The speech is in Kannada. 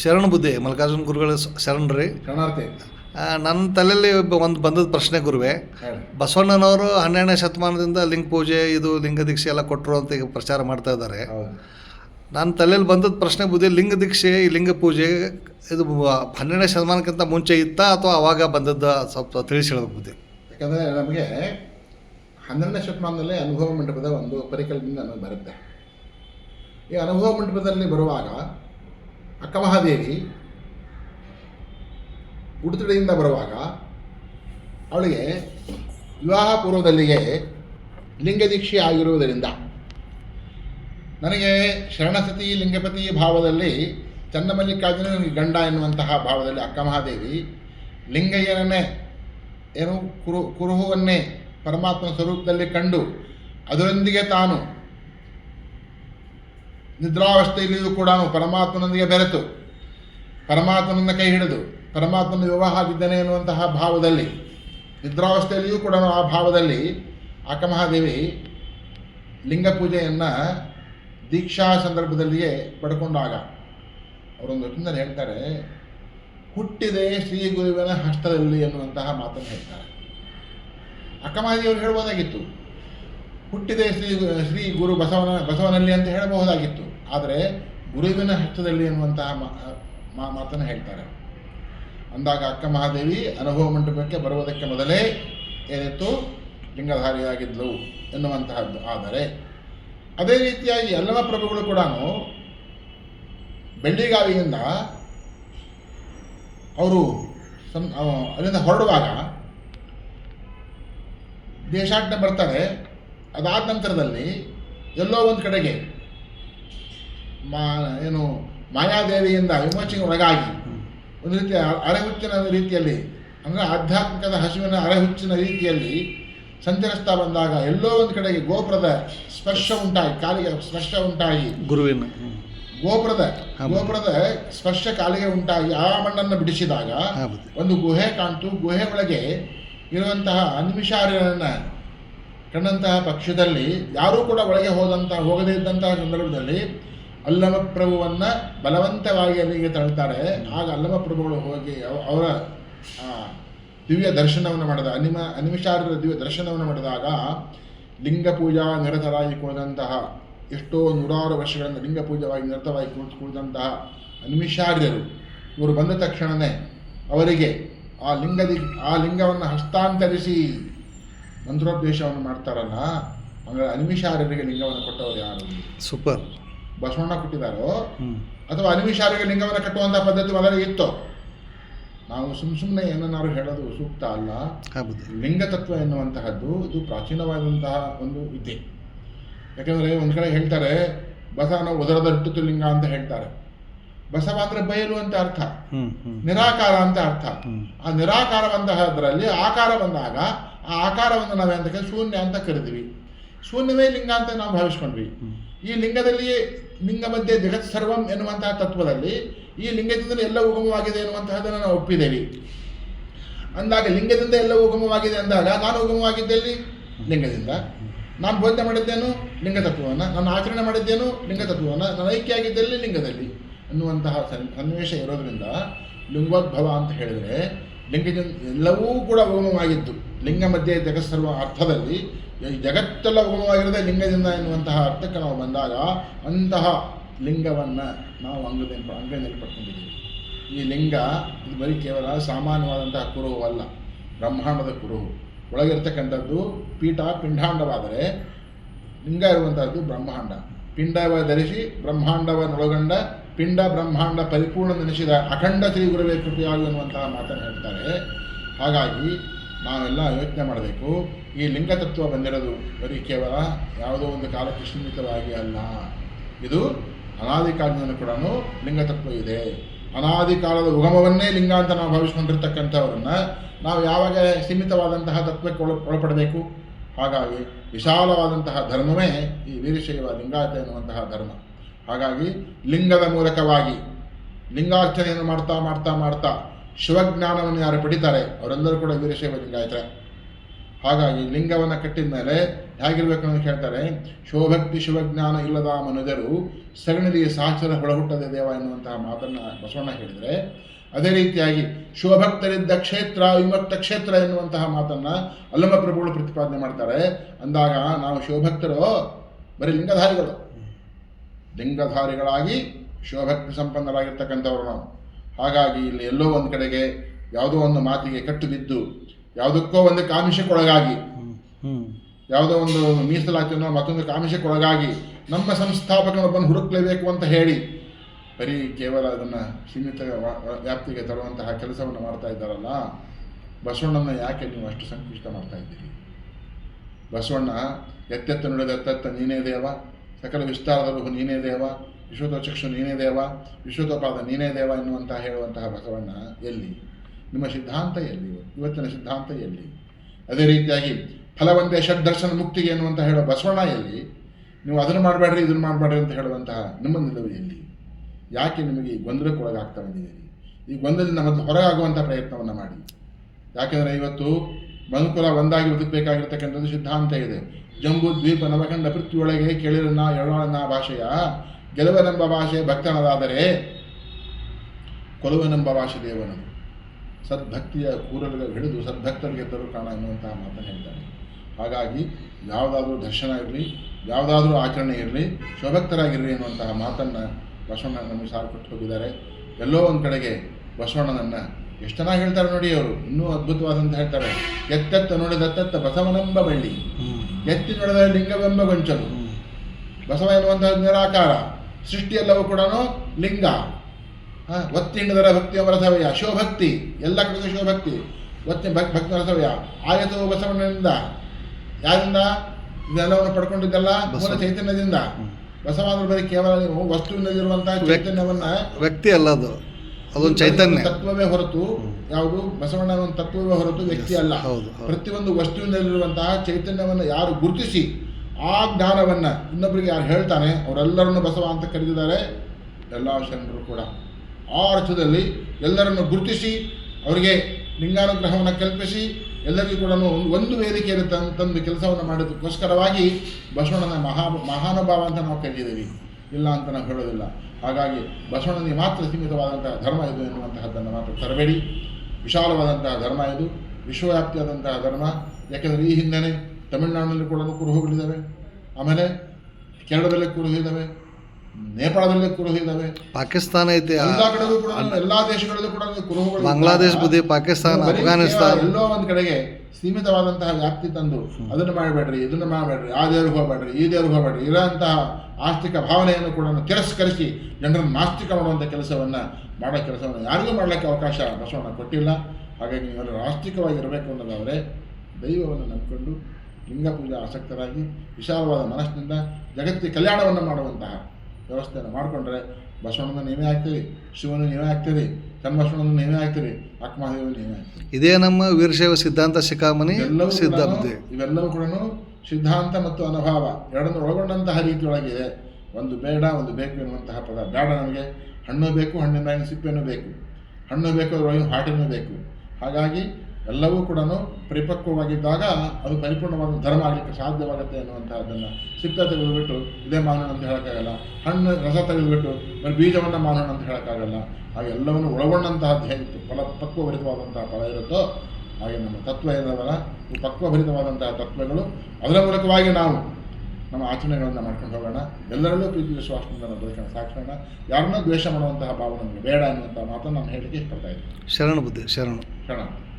ಶರಣ ಬುದ್ಧಿ ಮಲ್ಲಿಕಾರ್ಜುನ ಗುರುಗಳ ಶರಣರೇ ಶರಣಾರ್ಥಿ. ನನ್ನ ತಲೆಯಲ್ಲಿ ಒಂದು ಬಂದದ ಪ್ರಶ್ನೆ ಗುರುವೆ. ಬಸವಣ್ಣನವರು ಹನ್ನೆರಡನೇ ಶತಮಾನದಿಂದ ಲಿಂಗ ಪೂಜೆ ಇದು ಲಿಂಗ ದೀಕ್ಷೆ ಎಲ್ಲ ಕೊಟ್ಟರು ಅಂತ ಈಗ ಪ್ರಚಾರ ಮಾಡ್ತಾ ಇದ್ದಾರೆ. ನನ್ನ ತಲೆಯಲ್ಲಿ ಬಂದದ ಪ್ರಶ್ನೆ ಬುದ್ಧಿ ಲಿಂಗ ದೀಕ್ಷೆ ಈ ಲಿಂಗ ಪೂಜೆ ಇದು ಹನ್ನೆರಡನೇ ಶತಮಾನಕ್ಕಿಂತ ಮುಂಚೆ ಇತ್ತಾ ಅಥವಾ ಅವಾಗ ಬಂದದ್ದು ಸ್ವಲ್ಪ ತಿಳಿಸಿ ಹೇಳಬೇಕು ಬುದ್ಧಿ. ಯಾಕಂದರೆ ನಮಗೆ ಹನ್ನೆರಡನೇ ಶತಮಾನದಲ್ಲಿ ಅನುಭವ ಮಂಟಪದ ಒಂದು ಪರಿಕಲ್ಪನೆ ನಮಗೆ ಬರುತ್ತೆ. ಈ ಅನುಭವ ಮಂಟಪದಲ್ಲಿ ಬರುವಾಗ ಅಕ್ಕಮಹಾದೇವಿ ಉಡುತಡೆಯಿಂದ ಬರುವಾಗ ಅವಳಿಗೆ ವಿವಾಹ ಪೂರ್ವದಲ್ಲಿಯೇ ಲಿಂಗದೀಕ್ಷೆ ಆಗಿರುವುದರಿಂದ ನನಗೆ ಶರಣಸತಿ, ಲಿಂಗಪತಿ ಭಾವದಲ್ಲಿ ಚನ್ನಮಲ್ಲಿಕಾರ್ಜುನ ಗಂಡ ಎನ್ನುವಂತಹ ಭಾವದಲ್ಲಿ ಅಕ್ಕಮಹಾದೇವಿ ಲಿಂಗಯ್ಯನನ್ನೇ, ಏನು ಕುರು ಕುರುಹುವನ್ನೇ ಪರಮಾತ್ಮ ಸ್ವರೂಪದಲ್ಲಿ ಕಂಡು ಅದರೊಂದಿಗೆ ತಾನು ನಿದ್ರಾವಸ್ಥೆಯಲ್ಲಿಯೂ ಕೂಡ ಪರಮಾತ್ಮನೊಂದಿಗೆ ಬೆರೆತು, ಪರಮಾತ್ಮನನ್ನು ಕೈ ಹಿಡಿದು, ಪರಮಾತ್ಮನ ವಿವಾಹ ಆಗಿದ್ದೇನೆ ಎನ್ನುವಂತಹ ಭಾವದಲ್ಲಿ, ನಿದ್ರಾವಸ್ಥೆಯಲ್ಲಿಯೂ ಕೂಡ ಆ ಭಾವದಲ್ಲಿ ಅಕ್ಕಮಹಾದೇವಿ ಲಿಂಗ ಪೂಜೆಯನ್ನು ದೀಕ್ಷಾ ಸಂದರ್ಭದಲ್ಲಿಯೇ ಪಡ್ಕೊಂಡಾಗ, ಅವರೊಂದು ವಚನದಲ್ಲಿ ಹೇಳ್ತಾರೆ, ಹುಟ್ಟಿದೆ ಶ್ರೀ ಗುರುವಿನ ಹಸ್ತದಲ್ಲಿ ಎನ್ನುವಂತಹ ಮಾತನ್ನು ಹೇಳ್ತಾರೆ. ಅಕ್ಕಮಹಾದೇವರು ಹೇಳ್ಬೋದಾಗಿತ್ತು ಹುಟ್ಟಿದೆ ಶ್ರೀ ಶ್ರೀ ಗುರು ಬಸವನ, ಬಸವನಲ್ಲಿ ಅಂತ ಹೇಳಬಹುದಾಗಿತ್ತು. ಆದರೆ ಗುರುವಿನ ಹಸ್ತದಲ್ಲಿ ಎನ್ನುವಂತಹ ಮಾತನ್ನು ಹೇಳ್ತಾರೆ. ಅಂದಾಗ ಅಕ್ಕ ಮಹಾದೇವಿ ಅನುಭವ ಮಂಟಪಕ್ಕೆ ಬರುವುದಕ್ಕೆ ಮೊದಲೇ ಏನಿತ್ತು? ಲಿಂಗಧಾರಿಯಾಗಿದ್ಲು ಎನ್ನುವಂತಹದ್ದು. ಆದರೆ ಅದೇ ರೀತಿಯಾಗಿ ಎಲ್ಲವ ಪ್ರಭುಗಳು ಕೂಡ ಬೆಳ್ಳಿಗಾವಿಯಿಂದ ಅವರು ಸಂ ಅಲ್ಲಿಂದ ಹೊರಡುವಾಗ ದೇಶಾಟನೆ ಬರ್ತಾರೆ. ಅದಾದ ನಂತರದಲ್ಲಿ ಎಲ್ಲೋ ಒಂದು ಕಡೆಗೆ ಮಾ ಏನು ಮಾಯಾದೇವಿಯಿಂದ ವಿಮೋಚನೆಗೆ ಒಳಗಾಗಿ ಒಂದು ರೀತಿಯ ಅರೆಹುಚ್ಚಿನ ರೀತಿಯಲ್ಲಿ ಅಂದರೆ ಆಧ್ಯಾತ್ಮಿಕದ ಹಸುವಿನ ಅರೆಹುಚ್ಚಿನ ರೀತಿಯಲ್ಲಿ ಸಂಚರಿಸ್ತಾ ಬಂದಾಗ ಎಲ್ಲೋ ಒಂದು ಕಡೆಗೆ ಗೋಪುರದ ಸ್ಪರ್ಶ ಉಂಟಾಗಿ ಕಾಲಿಗೆ ಸ್ಪರ್ಶ ಉಂಟಾಗಿ ಗುರುವಿನ ಗೋಪುರದ ಗೋಪುರದ ಸ್ಪರ್ಶ ಕಾಲಿಗೆ ಉಂಟಾಗಿ ಆ ಮಣ್ಣನ್ನು ಬಿಡಿಸಿದಾಗ ಒಂದು ಗುಹೆ ಕಾಣ್ತು. ಗುಹೆ ಒಳಗೆ ಇರುವಂತಹ ಅನ್ಮಿಷಾರ್ಯರನ್ನ ಕಂಡಂತಹ ಪಕ್ಷದಲ್ಲಿ ಯಾರೂ ಕೂಡ ಒಳಗೆ ಹೋದಂತಹ, ಹೋಗದೇ ಇದ್ದಂತಹ ಸಂದರ್ಭದಲ್ಲಿ ಅಲ್ಲಮ ಪ್ರಭುವನ್ನ ಬಲವಂತವಾಗಿ ಅಲ್ಲಿಗೆ ತಳ್ತಾರೆ. ಆಗ ಅಲ್ಲಮ ಪ್ರಭುಗಳು ಹೋಗಿ ಅವ- ಅವರ ದಿವ್ಯ ದರ್ಶನವನ್ನು ಮಾಡಿದ, ಅನಿಮ ಅನಿಮಿಷಾರ್ಯರ ದಿವ್ಯ ದರ್ಶನವನ್ನು ಮಾಡಿದಾಗ ಲಿಂಗ ಪೂಜಾ ನಿರತರಾಗಿ ಕುಳಿದಂತಹ ಎಷ್ಟೋ ನೂರಾರು ವರ್ಷಗಳಿಂದ ಲಿಂಗ ಪೂಜವಾಗಿ ನಿರತವಾಗಿ ಕುಳಿತು ಕುಳಿದಂತಹ ಅನಿಮಿಷಾರ್ಯರು ಇವರು ಬಂದ ತಕ್ಷಣವೇ ಅವರಿಗೆ ಆ ಲಿಂಗದಿ, ಆ ಲಿಂಗವನ್ನು ಹಸ್ತಾಂತರಿಸಿ ಮಂತ್ರೋಪದೇಶವನ್ನು ಮಾಡ್ತಾರಲ್ಲ ಅಂದ್ರೆ ಅನಿಮಿಷಾರ್ಯರಿಗೆ ಲಿಂಗವನ್ನು ಕೊಟ್ಟವರು ಯಾರು? ಸೂಪರ್. ಬಸವಣ್ಣ ಕೊಟ್ಟಿದ್ದಾರೋ? ಹ್ಞೂ ಅಥವಾ ಅನಿಮಿಷಾರ್ಯರಿಗೆ ಲಿಂಗವನ್ನು ಕಟ್ಟುವಂಥ ಪದ್ಧತಿ ಮೊದಲೇ ಇತ್ತು? ನಾವು ಸುಮ್ ಸುಮ್ಮನೆ ಏನನ್ನಾರು ಹೇಳೋದು ಸೂಕ್ತ ಅಲ್ಲ. ಲಿಂಗ ತತ್ವ ಎನ್ನುವಂತಹದ್ದು ಇದು ಪ್ರಾಚೀನವಾದಂತಹ ಒಂದು ವಿದ್ಯೆ. ಯಾಕೆಂದರೆ ಒಂದು ಕಡೆ ಹೇಳ್ತಾರೆ ಬಸವನ ಉದರದ ಹುಟ್ಟಿತು ಲಿಂಗ ಅಂತ ಹೇಳ್ತಾರೆ. ಬಸವ ಅಂದ್ರೆ ಬಯಲು ಅಂತ ಅರ್ಥ. ನಿರಾಕಾರ ಅಂತ ಅರ್ಥ. ಆ ಆ ನಿರಾಕಾರವಂತಹದ್ರಲ್ಲಿ ಆಕಾರ ಬಂದಾಗ ಆ ಆಕಾರವನ್ನು ನಾವು ಕರೀ ಶೂನ್ಯ ಅಂತ ಕರಿತೀವಿ ಶೂನ್ಯವೇ ಲಿಂಗ ಅಂತ ನಾವು ಭಾವಿಸ್ಕೊಂಡ್ವಿ. ಈ ಲಿಂಗದಲ್ಲಿಯೇ ಲಿಂಗ ಮಧ್ಯೆ ಜಗತ್ ಸರ್ವಂ ಎನ್ನುವಂತಹ ತತ್ವದಲ್ಲಿ ಈ ಲಿಂಗದಿಂದ ಎಲ್ಲ ಉಗಮವಾಗಿದೆ ಎನ್ನುವಂತಹದನ್ನು ನಾವು ಒಪ್ಪಿದ್ದೇವೆ. ಅಂದಾಗ ಲಿಂಗದಿಂದ ಎಲ್ಲ ಉಗಮವಾಗಿದೆ ಅಂದಾಗ ನಾನು ಉಗಮವಾಗಿದ್ದಲ್ಲಿ ಲಿಂಗದಿಂದ. ನಾನು ಬೋಧನೆ ಮಾಡಿದ್ದೇನು? ಲಿಂಗ ತತ್ವವನ್ನು ನಾನು ಆಚರಣೆ ಮಾಡಿದ್ದೇನು? ಲಿಂಗ ತತ್ವವನ್ನು ನಾನು ಐಕ್ಯ ಆಗಿದ್ದಲ್ಲಿ ಲಿಂಗದಲ್ಲಿ. ಅನ್ನುವಂತಹ ಸನ್- ಸನ್ನಿವೇಶ ಇರೋದ್ರಿಂದ ಲಿಂಗೋದ್ಭವ ಅಂತ ಹೇಳಿದರೆ ಲಿಂಗದಿಂದ ಎಲ್ಲವೂ ಕೂಡ ಉಗಮವಾಗಿದ್ದು ಲಿಂಗ ಮಧ್ಯೆ ಜಗತ್ಸರ್ವ ಅರ್ಥದಲ್ಲಿ, ಜಗತ್ತೆಲ್ಲ ಉಗಮವಾಗಿರೋದೇ ಲಿಂಗದಿಂದ ಎನ್ನುವಂತಹ ಅರ್ಥಕ್ಕೆ ನಾವು ಬಂದಾಗ, ಅಂತಹ ಲಿಂಗವನ್ನು ನಾವು ಅಂಗದಲ್ಲಿ ಪಡ್ಕೊಂಡಿದ್ದೀವಿ ಈ ಲಿಂಗ ಇದು ಬರೀ ಕೇವಲ ಸಾಮಾನ್ಯವಾದಂತಹ ಕುರುಹು ಅಲ್ಲ, ಬ್ರಹ್ಮಾಂಡದ ಕುರುಹು. ಒಳಗಿರ್ತಕ್ಕಂಥದ್ದು ಪೀಠ, ಪಿಂಡಾಂಡವಾದರೆ ಲಿಂಗ ಇರುವಂತಹದ್ದು ಬ್ರಹ್ಮಾಂಡ. ಪಿಂಡವ ಧರಿಸಿ ಬ್ರಹ್ಮಾಂಡವನ್ನೊಳಗೊಂಡ ಪಿಂಡ ಬ್ರಹ್ಮಾಂಡ ಪರಿಪೂರ್ಣ ನೆನೆಸಿದ ಅಖಂಡ ಶ್ರೀ ಗುರುವೇ ಕೃಪೆಯಾಗು ಎನ್ನುವಂತಹ ಮಾತನ್ನು ಹೇಳ್ತಾರೆ. ಹಾಗಾಗಿ ನಾವೆಲ್ಲ ಯೋಚನೆ ಮಾಡಬೇಕು, ಈ ಲಿಂಗತತ್ವ ಬಂದಿರೋದು ಬರೀ ಕೇವಲ ಯಾವುದೋ ಒಂದು ಕಾಲಕ್ಕೆ ಸೀಮಿತವಾಗಿ ಅಲ್ಲ. ಇದು ಅನಾದಿ ಕಾಲದಿಂದ ಕೂಡ ಲಿಂಗತತ್ವ ಇದೆ. ಅನಾದಿ ಕಾಲದ ಉಗಮವನ್ನೇ ಲಿಂಗ ಅಂತ ನಾವು ಭಾವಿಸ್ಕೊಂಡಿರ್ತಕ್ಕಂಥವ್ರನ್ನ ನಾವು ಯಾವಾಗ ಸೀಮಿತವಾದಂತಹ ತತ್ವಕ್ಕೆ ಒಳ, ಒಳಪಡಬೇಕು? ಹಾಗಾಗಿ ವಿಶಾಲವಾದಂತಹ ಧರ್ಮವೇ ಈ ವೀರಶೈವ ಲಿಂಗಾಯತ ಎನ್ನುವಂತಹ ಧರ್ಮ. ಹಾಗಾಗಿ ಲಿಂಗದ ಮೂಲಕವಾಗಿ ಲಿಂಗಾರ್ಚನೆಯನ್ನು ಮಾಡ್ತಾ ಮಾಡ್ತಾ ಮಾಡ್ತಾ ಶಿವಜ್ಞಾನವನ್ನು ಯಾರು ಪಡಿತಾರೆ, ಅವರೆಲ್ಲರೂ ಕೂಡ ವೀರಶೈವ ಹಾಗಾಗಿ ಲಿಂಗವನ್ನು ಕಟ್ಟಿದ ಮೇಲೆ ಹೇಗಿರ್ಬೇಕು ಅಂತ ಹೇಳ್ತಾರೆ ಶಿವಭಕ್ತಿ ಶಿವಜ್ಞಾನ ಇಲ್ಲದ ಮನುಜರು ಸಗಣಿಗೆ ಸಾಚರ ಹೊಳಹುಟ್ಟದೆ ದೇವ ಎನ್ನುವಂತಹ ಮಾತನ್ನು ಬಸವಣ್ಣ ಹೇಳಿದರೆ, ಅದೇ ರೀತಿಯಾಗಿ ಶಿವಭಕ್ತರಿದ್ದ ಕ್ಷೇತ್ರ, ವಿಮುಕ್ತ ಕ್ಷೇತ್ರ ಎನ್ನುವಂತಹ ಮಾತನ್ನು ಅಲ್ಲಮ ಪ್ರಭುಗಳು ಪ್ರತಿಪಾದನೆ ಮಾಡ್ತಾರೆ. ಅಂದಾಗ ನಾವು ಶಿವಭಕ್ತರು ಬರೀ ಲಿಂಗಧಾರಿಗಳು. ಲಿಂಗಧಾರಿಗಳಾಗಿ ಶಿವಭಕ್ತಿ ಸಂಪನ್ನರಾಗಿರ್ತಕ್ಕಂಥವ್ರು ನಾವು. ಹಾಗಾಗಿ ಇಲ್ಲಿ ಎಲ್ಲೋ ಒಂದು ಕಡೆಗೆ ಯಾವುದೋ ಒಂದು ಮಾತಿಗೆ ಕಟ್ಟು ಬಿದ್ದು ಯಾವುದಕ್ಕೋ ಒಂದು ಕಾಮಿಷಕ್ಕೊಳಗಾಗಿ, ಯಾವುದೋ ಒಂದು ಮೀಸಲಾತಿನೋ ಮತ್ತೊಂದು ಕಾಮಿಷಕ್ಕೊಳಗಾಗಿ ನಮ್ಮ ಸಂಸ್ಥಾಪಕನೊಬ್ಬನ ಹುಡುಕ್ಲೇಬೇಕು ಅಂತ ಹೇಳಿ ಬರೀ ಕೇವಲ ಅದನ್ನು ಸೀಮಿತ ವ್ಯಾಪ್ತಿಗೆ ತರುವಂತಹ ಕೆಲಸವನ್ನು ಮಾಡ್ತಾ ಇದ್ದಾರಲ್ಲ ಬಸವಣ್ಣನ ಯಾಕೆ ನೀವು ಅಷ್ಟು ಸಂಕುಚಿತ ಮಾಡ್ತಾ ಇದ್ದೀರಿ? ಬಸವಣ್ಣ, ಎತ್ತೆತ್ತ ನುಡಿದ ಎತ್ತೆತ್ತ ನೀನೇ ದೇವ ಸಕಲ ವಿಸ್ತಾರದಲ್ಲೂ ನೀನೇ ದೇವ ವಿಶ್ವತೋಚಕ್ಷು ನೀನೇ ದೇವ ವಿಶ್ವತೋಪಾದ ನೀನೇ ದೇವ ಎನ್ನುವಂತಹ ಹೇಳುವಂತಹ ಬಸವಣ್ಣ ಎಲ್ಲಿ? ನಿಮ್ಮ ಸಿದ್ಧಾಂತ ಎಲ್ಲಿ? ಇವತ್ತಿನ ಸಿದ್ಧಾಂತ ಎಲ್ಲಿ? ಅದೇ ರೀತಿಯಾಗಿ ಫಲವಂತೆ ಷಡ್ದರ್ಶನ ಮುಕ್ತಿಗೆ ಎನ್ನುವಂತ ಹೇಳೋ ಬಸವಣ್ಣ ಎಲ್ಲಿ? ನೀವು ಅದನ್ನು ಮಾಡಬೇಡ್ರಿ, ಇದನ್ನು ಮಾಡಬೇಡ್ರಿ ಅಂತ ಹೇಳುವಂತಹ ನಿಮ್ಮ ನಿಲುವು ಎಲ್ಲಿ? ಯಾಕೆ ನಿಮಗೆ ಈ ಗೊಂದಲಕ್ಕೊಳಗಾಗ್ತಾ ಬಂದಿದ್ದೀರಿ? ಈ ಗೊಂದಲದಿಂದ ಮೊದಲು ಹೊರಗಾಗುವಂಥ ಪ್ರಯತ್ನವನ್ನು ಮಾಡಿ. ಯಾಕೆಂದರೆ ಇವತ್ತು ಮನುಕುಲ ಒಂದಾಗಿ ಬದುಕಬೇಕಾಗಿರ್ತಕ್ಕಂಥದ್ದು ಸಿದ್ಧಾಂತ ಇದೆ. ಜಂಬೂ ದ್ವೀಪ ನವಖಂಡ ಪೃಥ್ವಿಯೊಳಗೆ ಕೇಳಿರನ್ನ ಎಳೋಣ ಭಾಷೆಯ ಗೆಲುವನೆಂಬ ಭಾಷೆ ಭಕ್ತನದಾದರೆ ಕೊಲುವನೆಂಬ ಭಾಷೆ ದೇವನದು. ಸದ್ಭಕ್ತಿಯ ಕೂರಲು ಹಿಡಿದು ಸದ್ಭಕ್ತರಿಗೆ ತರು ಕಾಣ ಎನ್ನುವಂತಹ ಮಾತನ್ನು ಹೇಳ್ತಾನೆ ಹಾಗಾಗಿ ಯಾವುದಾದ್ರೂ ದರ್ಶನ ಇರಲಿ, ಯಾವುದಾದ್ರೂ ಆಚರಣೆ ಇರಲಿ ಶಿವಭಕ್ತರಾಗಿರಲಿ ಎನ್ನುವಂತಹ ಮಾತನ್ನು ಬಸವಣ್ಣ ನಮಗೆ ಸಾರಿಕೊಟ್ಟು ಹೋಗಿದ್ದಾರೆ. ಎಲ್ಲೋ ಒಂದು ಕಡೆಗೆ ಬಸವಣ್ಣನನ್ನು ಎಷ್ಟು ಚೆನ್ನಾಗಿ ಹೇಳ್ತಾರೆ ನೋಡಿ ಅವರು. ಇನ್ನೂ ಅದ್ಭುತವಾದಂತ ಹೇಳ್ತಾರೆ. ಎತ್ತೆತ್ತ ನೋಡಿದತ್ತೆತ್ತ ಬಸವನೆಂಬ ಬಳ್ಳಿ. ಎತ್ತಿ ನೋಡಿದರೆ ಲಿಂಗವೆಂಬ ಗೊಂಚಲು. ಬಸವ ಎನ್ನುವಂತಹ ನಿರಾಕಾರ. ಸೃಷ್ಟಿಯೆಲ್ಲವೂ ಕೂಡ ಲಿಂಗ. ಒತ್ತಿ ಹಿಡಿದರ ಭಕ್ತಿ ರಥವಯ್ಯ ಶಿವಭಕ್ತಿ ಎಲ್ಲ ಕಡೆ ಶಿವಭಕ್ತಿ ಒತ್ತಿ ಭಕ್ ಭಕ್ತಿ ರಥವಯ್ಯ ಆಯತು ಬಸವಣ್ಣನಿಂದ ಯಾರಿಂದ? ಇದೆಲ್ಲವನ್ನು ಪಡ್ಕೊಂಡಿದ್ದಲ್ಲ? ಮೂಲ ಚೈತನ್ಯದಿಂದ. ಬಸವಾದ್ರ ಬಸವ ಬರೀ ಕೇವಲ ನೀವು ವಸ್ತುವಿನಲ್ಲಿರುವಂತಹ ಚೈತನ್ಯವನ್ನ ವ್ಯಕ್ತಿ ಅಲ್ಲ ಅದು. ಅದೊಂದು ಚೈತನ್ಯ ತತ್ವವೇ ಹೊರತು. ಯಾವುದು ಬಸವಣ್ಣ ಒಂದು ತತ್ವವೇ ಹೊರತು ವ್ಯಕ್ತಿ ಅಲ್ಲ ಹೌದು. ಪ್ರತಿಯೊಂದು ವಸ್ತುವಿನಲ್ಲಿರುವಂತಹ ಚೈತನ್ಯವನ್ನು ಯಾರು ಗುರುತಿಸಿ ಆ ಜ್ಞಾನವನ್ನು ಇನ್ನೊಬ್ಬರಿಗೆ ಯಾರು ಹೇಳ್ತಾನೆ ಅವರೆಲ್ಲರನ್ನು ಬಸವ ಅಂತ ಕರೆದಿದ್ದಾರೆ ಎಲ್ಲ ಶರಣರು ಕೂಡ ಆ ಅರ್ಥದಲ್ಲಿ ಎಲ್ಲರನ್ನು ಗುರುತಿಸಿ ಅವರಿಗೆ ಲಿಂಗಾನುಗ್ರಹವನ್ನು ಕಲ್ಪಿಸಿ ಎಲ್ಲರಿಗೂ ಕೂಡ ಒಂದು ಒಂದು ವೇದಿಕೆಯಲ್ಲಿ ತಂದು ತಂದು ಕೆಲಸವನ್ನು ಮಾಡೋದಕ್ಕೋಸ್ಕರವಾಗಿ ಬಸವಣ್ಣನ ಮಹಾ ಮಹಾನುಭಾವ ಅಂತ ನಾವು ಕರೆದಿದ್ದೀವಿ ಇಲ್ಲ ಅಂತ ನಾವು ಹೇಳೋದಿಲ್ಲ. ಹಾಗಾಗಿ ಬಸವಣ್ಣನಿಗೆ ಮಾತ್ರ ಸೀಮಿತವಾದಂತಹ ಧರ್ಮ ಇದು ಎನ್ನುವಂತಹದ್ದನ್ನು ಮಾತ್ರ ತರಬೇಡಿ. ವಿಶಾಲವಾದಂತಹ ಧರ್ಮ ಇದು ವಿಶ್ವವ್ಯಾಪ್ತಿಯಾದಂತಹ ಧರ್ಮ. ಯಾಕೆಂದರೆ ಈ ಹಿಂದೆ ತಮಿಳುನಾಡಿನಲ್ಲಿ ಕೂಡ ಕುರುಹುಗಳಿದ್ದಾವೆ. ಆಮೇಲೆ ಕೇರಳದಲ್ಲಿ ಕುರುಹಿದ್ದಾವೆ ನೇಪಾಳದಲ್ಲಿ ಕುರುಹಿದ್ದಾವೆ ಪಾಕಿಸ್ತಾನ ಐತೆ ಎಲ್ಲ ಕಡೆಗೂ ಕೂಡ ಎಲ್ಲಾ ದೇಶಗಳಲ್ಲೂ ಕೂಡ ಕುರುಹುಗಳು ಬಾಂಗ್ಲಾದೇಶ ಬುದ್ಧಿ ಪಾಕಿಸ್ತಾನ ಅಫ್ಘಾನಿಸ್ತಾನ ಎಲ್ಲೋ ಒಂದು ಕಡೆಗೆ ಸೀಮಿತವಾದಂತಹ ವ್ಯಾಪ್ತಿ ತಂದು ಅದನ್ನು ಮಾಡಬೇಡ್ರಿ ಇದನ್ನು ಮಾಡಬೇಡ್ರಿ ಆ ದೇವ್ರಿಗೆ ಹೋಗಬೇಡ್ರಿ ಈ ದೇವ್ರಿಗೆ ಹೋಗಬೇಡ್ರಿ ಇರೋಂತಹ ಆಸ್ತಿಕ ಭಾವನೆಯನ್ನು ಕೂಡ ತಿರಸ್ಕರಿಸಿ ಜನರನ್ನು ನಾಸ್ತಿಕ ಮಾಡುವಂಥ ಕೆಲಸವನ್ನು ಮಾಡೋ ಕೆಲಸವನ್ನು ಯಾರಿಗೂ ಮಾಡಲಿಕ್ಕೆ ಅವಕಾಶ ಬಸವಣ್ಣ ಕೊಟ್ಟಿಲ್ಲ. ಹಾಗಾಗಿ ನೀವೆಲ್ಲರೂ ಆಸ್ತಿಕವಾಗಿರಬೇಕು ಅನ್ನೋದಾದರೆ ದೈವವನ್ನು ನಂಬಿಕೊಂಡು ಲಿಂಗ ಪೂಜೆ ಆಸಕ್ತರಾಗಿ ವಿಶಾಲವಾದ ಮನಸ್ಸಿನಿಂದ ಜಗತ್ತಿಗೆ ಕಲ್ಯಾಣವನ್ನು ಮಾಡುವಂತಹ ವ್ಯವಸ್ಥೆಯನ್ನು ಮಾಡಿಕೊಂಡ್ರೆ ಬಸವಣ್ಣನ ನೀವೇ ಆಗ್ತೀರಿ ಶಿವನು ನೀವೇ ಆಗ್ತೀರಿ ಚನ್ನಬಸವಣ್ಣನ ನೀವೇ ಆಗ್ತೀರಿ ಅಕ್ಕಮಹಾದೇವ ನೀವೇ ಆಗ್ತೀರಿ. ಇದೇ ನಮ್ಮ ವೀರಶೈವ ಸಿದ್ಧಾಂತ ಶಿಖಾಮಣಿ ಎಲ್ಲವೂ ಸಿದ್ಧ ಇವೆಲ್ಲವೂ ಕೂಡ ಸಿದ್ಧಾಂತ ಮತ್ತು ಅನುಭವ ಎರಡನ್ನು ಒಳಗೊಂಡಂತಹ ರೀತಿಯೊಳಗಿದೆ. ಒಂದು ಬೇಡ, ಒಂದು ಬೇಕು ಎನ್ನುವಂತಹ ಪದ. ಬೇಡ ನಮಗೆ. ಹಣ್ಣು ಬೇಕು, ಹಣ್ಣಿನ ಸಿಪ್ಪೆನೂ ಬೇಕು. ಹಣ್ಣು ಬೇಕು ಅದರೊಳಗೆ ಹಾಟಿನೂ ಬೇಕು. ಹಾಗಾಗಿ ಎಲ್ಲವೂ ಕೂಡ ಪರಿಪಕ್ವವಾಗಿದ್ದಾಗ ಅದು ಪರಿಪೂರ್ಣವಾದ ಧರ್ಮ ಆಗಲಿಕ್ಕೆ ಸಾಧ್ಯವಾಗುತ್ತೆ ಅನ್ನುವಂಥದ್ದನ್ನು ಸಿಪ್ಪೆ ತೆಗೆದುಬಿಟ್ಟು ಇದೇ ಮಾನ ಅಂತ ಹೇಳೋಕ್ಕಾಗಲ್ಲ. ಹಣ್ಣು ರಸ ತೆಗೆದುಬಿಟ್ಟು ಬರೀ ಬೀಜವನ್ನು ಮಾನ ಅಂತ ಹೇಳೋಕ್ಕಾಗಲ್ಲ. ಹಾಗೆ ಎಲ್ಲವನ್ನು ಒಳಗೊಂಡಂತಹದ್ದು ಹೇಗೆ ಫಲ ಪಕ್ವಭರಿತವಾದಂತಹ ಫಲ ಇರುತ್ತೋ ಹಾಗೆ ನಮ್ಮ ತತ್ವ ಏನವಲ್ಲ ಪಕ್ವಭರಿತವಾದಂತಹ ತತ್ವಗಳು ಅದರ ಮೂಲಕವಾಗಿ ನಾವು ನಮ್ಮ ಆಚರಣೆಗಳನ್ನು ಮಾಡ್ಕೊಂಡು ಹೋಗೋಣ. ಎಲ್ಲರಲ್ಲೂ ಪ್ರೀತಿ ವಿಶ್ವಾಸದಿಂದ ನಾವು ಬದುಕೋಣ. ಸಾಕೋಣ ಯಾರನ್ನೂ ದ್ವೇಷ ಮಾಡುವಂತಹ ಭಾವನೆ ನಮಗೆ ಬೇಡ ಅನ್ನುವಂಥ ಮಾತನ್ನು ನಾನು ಹೇಳಲಿಕ್ಕೆ ಇಷ್ಟಪಡ್ತಾ ಇದ್ದೀನಿ. ಶರಣ ಬುದ್ಧಿ ಶರಣ. ಶರಣ.